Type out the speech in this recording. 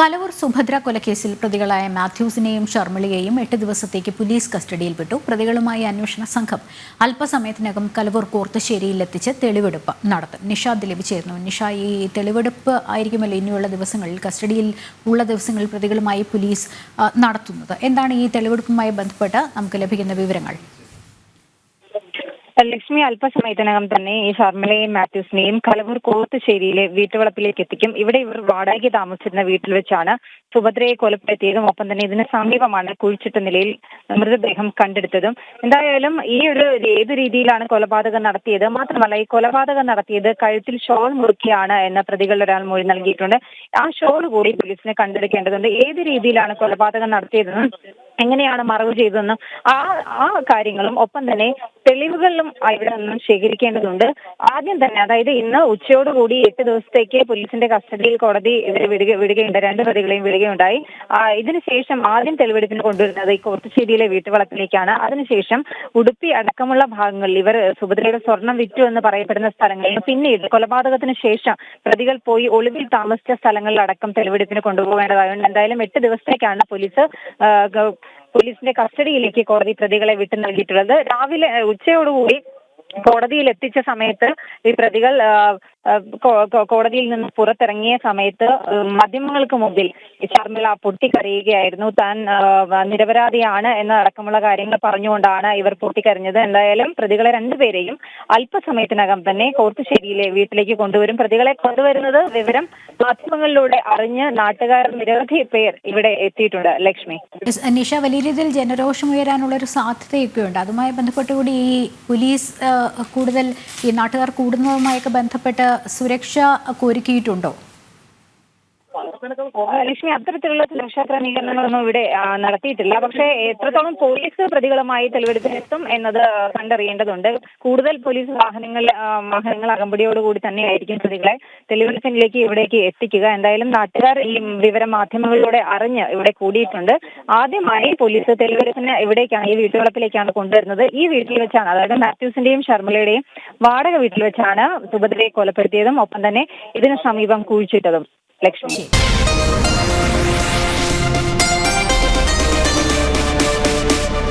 കലവൂർ സുഭദ്ര കൊലക്കേസിൽ പ്രതികളായ മാത്യൂസിനെയും ഷർമിളിയെയും എട്ട് ദിവസത്തേക്ക് പോലീസ് കസ്റ്റഡിയിൽ വിട്ടു പ്രതികളുമായി അന്വേഷണ സംഘം അല്പസമയത്തിനകം കലവൂർ കോർത്തശ്ശേരിയിലെത്തിച്ച് തെളിവെടുപ്പ് നടത്തും. നിഷ ദിലീപ് ചേർന്നു നിഷ ഈ തെളിവെടുപ്പ് ആയിരിക്കുമല്ലോ ഇനിയുള്ള ദിവസങ്ങളിൽ കസ്റ്റഡിയിൽ ഉള്ള ദിവസങ്ങളിൽ പ്രതികളുമായി പോലീസ് നടത്തുന്നത്. എന്താണ് ഈ തെളിവെടുപ്പുമായി ബന്ധപ്പെട്ട് നമുക്ക് ലഭിക്കുന്ന വിവരങ്ങൾ? ലക്ഷ്മി അല്പസമയത്തിനകം തന്നെ ഈ ഷർമിളയെയും മാത്യൂസിനെയും കലവൂർ കോത്തുശ്ശേരിയിലെ വീട്ടുവളപ്പിലേക്ക് എത്തിക്കും. ഇവിടെ ഇവർ വാടകയ്ക്ക് താമസിച്ചിരുന്ന വീട്ടിൽ വെച്ചാണ് സുഭദ്രയെ കൊലപ്പെടുത്തിയതും ഒപ്പം തന്നെ ഇതിന് സമീപമാണ് കുഴിച്ചിട്ട നിലയിൽ മൃതദേഹം കണ്ടെടുത്തതും. എന്തായാലും ഈ ഒരു ഏത് രീതിയിലാണ് കൊലപാതകം നടത്തിയത്? മാത്രമല്ല ഈ കൊലപാതകം നടത്തിയത് കഴുത്തിൽ ഷോൾ മുറുക്കിയാണ് എന്ന പ്രതികളിൽ ഒരാൾ മൊഴി നൽകിയിട്ടുണ്ട്. ആ ഷോൾ കൂടി പോലീസിനെ കണ്ടെടുക്കേണ്ടതുണ്ട്. ഏത് രീതിയിലാണ് കൊലപാതകം നടത്തിയതെന്നും എങ്ങനെയാണ് മറവ് ചെയ്തതെന്നും ആ ആ കാര്യങ്ങളും ഒപ്പം തന്നെ തെളിവുകളിലും ഇവിടെ നിന്നും ശേഖരിക്കേണ്ടതുണ്ട്. ആദ്യം തന്നെ അതായത് ഇന്ന് ഉച്ചയോടുകൂടി എട്ട് ദിവസത്തേക്ക് പോലീസിന്റെ കസ്റ്റഡിയിൽ കോടതി ഇവരെ വിടുക വിടുകയുണ്ട്. രണ്ട് പ്രതികളെയും വിടുകയുണ്ടായി. ഇതിനുശേഷം ആദ്യം തെളിവെടുപ്പിന് കൊണ്ടുവരുന്നത് ഈ കോർത്തുശ്ശേരിയിലെ വീട്ടുവളപ്പിലേക്കാണ്. അതിനുശേഷം ഉടുപ്പി അടക്കമുള്ള ഭാഗങ്ങളിൽ ഇവർ സുഭദ്രയുടെ സ്വർണം വിറ്റു എന്ന് പറയപ്പെടുന്ന സ്ഥലങ്ങളിൽ പിന്നീട് കൊലപാതകത്തിന് ശേഷം പ്രതികൾ പോയി ഒളിവിൽ താമസിച്ച സ്ഥലങ്ങളിലടക്കം തെളിവെടുപ്പിന് കൊണ്ടുപോകേണ്ടതായുണ്ട്. എന്തായാലും എട്ട് ദിവസത്തേക്കാണ് പോലീസ് പോലീസിന്റെ കസ്റ്റഡിയിലേക്ക് കോടതി പ്രതികളെ വിട്ടു നൽകിയിട്ടുള്ളത്. രാവിലെ ഉച്ചയോടുകൂടി കോടതിയിൽ എത്തിച്ച സമയത്ത് ഈ പ്രതികൾ കോടതിയിൽ നിന്ന് പുറത്തിറങ്ങിയ സമയത്ത് മാധ്യമങ്ങൾക്ക് മുമ്പിൽ ശർമിള പൊട്ടിക്കരയുകയായിരുന്നു. താൻ നിരപരാധിയാണ് എന്ന അടക്കമുള്ള കാര്യങ്ങൾ പറഞ്ഞുകൊണ്ടാണ് ഇവർ പൊട്ടിക്കരഞ്ഞത്. എന്തായാലും പ്രതികളെ രണ്ടുപേരെയും അല്പസമയത്തിനകം തന്നെ കോർത്തുശ്ശേരിയിലെ വീട്ടിലേക്ക് കൊണ്ടുവരും. പ്രതികളെ കൊണ്ടുവരുന്നത് വിവരം മാധ്യമങ്ങളിലൂടെ അറിഞ്ഞ് നാട്ടുകാർ നിരവധി പേർ ഇവിടെ എത്തിയിട്ടുണ്ട്. ലക്ഷ്മി. നിഷ വലിയ രീതിയിൽ ജനരോഷം ഉയരാനുള്ള ഒരു സാധ്യതയൊക്കെ ഉണ്ട് അതുമായി ബന്ധപ്പെട്ടുകൂടി ഈ പോലീസ് കൂടുതൽ ഈ നാട്ടുകാർ കൂടുന്നതുമായൊക്കെ ബന്ധപ്പെട്ട് സുരക്ഷ ഒരുക്കിയിട്ടുണ്ടോ ലക്ഷ്മി അത്തരത്തിലുള്ള സുരക്ഷാ ക്രമീകരണങ്ങളൊന്നും ഇവിടെ നടത്തിയിട്ടില്ല. പക്ഷേ എത്രത്തോളം പോലീസ് പ്രതികളുമായി തെളിവെടുപ്പിനെത്തും എന്നത് കണ്ടറിയേണ്ടതുണ്ട്. കൂടുതൽ പോലീസ് വാഹനങ്ങൾ വാഹനങ്ങൾ അകമ്പടിയോടുകൂടി തന്നെയായിരിക്കും പ്രതികളെ തെളിവെടുപ്പിനിലേക്ക് ഇവിടേക്ക് എത്തിക്കുക. എന്തായാലും നാട്ടുകാർ ഈ വിവര മാധ്യമങ്ങളിലൂടെ അറിഞ്ഞ് ഇവിടെ കൂടിയിട്ടുണ്ട്. ആദ്യമായി പോലീസ് തെളിവെടുപ്പിന് ഇവിടേക്കാണ് ഈ വീട്ടുവളപ്പിലേക്കാണ് കൊണ്ടുവരുന്നത്. ഈ വീട്ടിൽ വെച്ചാണ് അതായത് മാത്യൂസിന്റെയും ശർമ്മയുടെയും വാടക വീട്ടിൽ വെച്ചാണ് സുഭദ്രയെ കൊലപ്പെടുത്തിയതും ഒപ്പം തന്നെ ഇതിന് സമീപം കുഴിച്ചിട്ടതും. ലക്ഷ്മി.